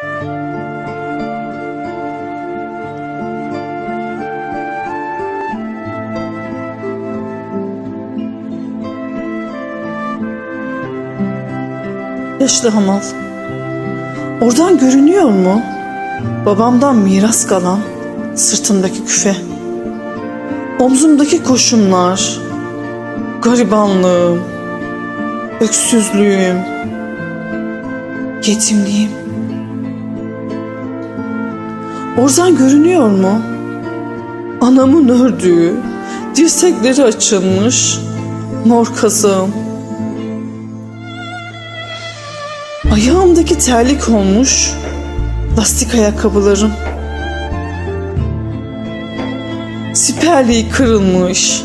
Yaşlı hamal. Oradan görünüyor mu? Babamdan miras kalan sırtındaki küfe. Omzumdaki koşumlar. Garibanlığım. Öksüzlüğüm. Yetimliğim. Oradan görünüyor mu? Anamın ördüğü, dirsekleri açılmış, mor kazağım. Ayağımdaki terlik olmuş lastik ayakkabılarım. Siperliği kırılmış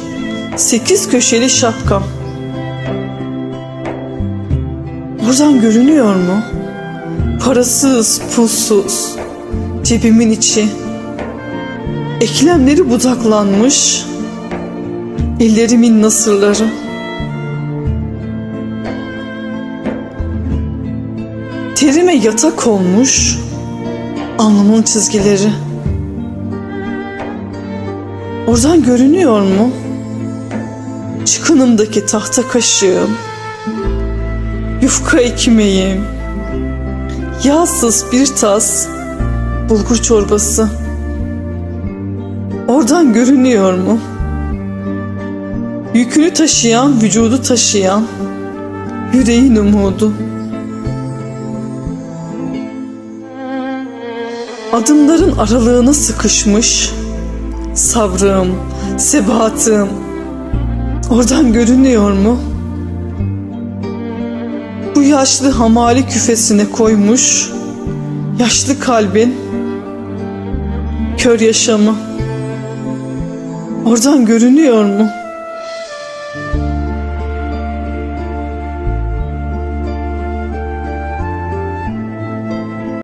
sekiz köşeli şapkam. Buradan görünüyor mu? Parasız, pulsuz, cebimin içi. Eklemleri budaklanmış, ellerimin nasırları. Terime yatak olmuş alnımın çizgileri. Oradan görünüyor mu? Çıkınımdaki tahta kaşığım, yufka ekmeğim, yağsız bir tas bulgur çorbası. Oradan görünüyor mu? Yükünü taşıyan, vücudu taşıyan, yüreğin umudu. Adımların aralığına sıkışmış sabrım, sebatım oradan görünüyor mu? Bu yaşlı hamali küfesine koymuş yaşlı kalbin kör yaşamı oradan görünüyor mu?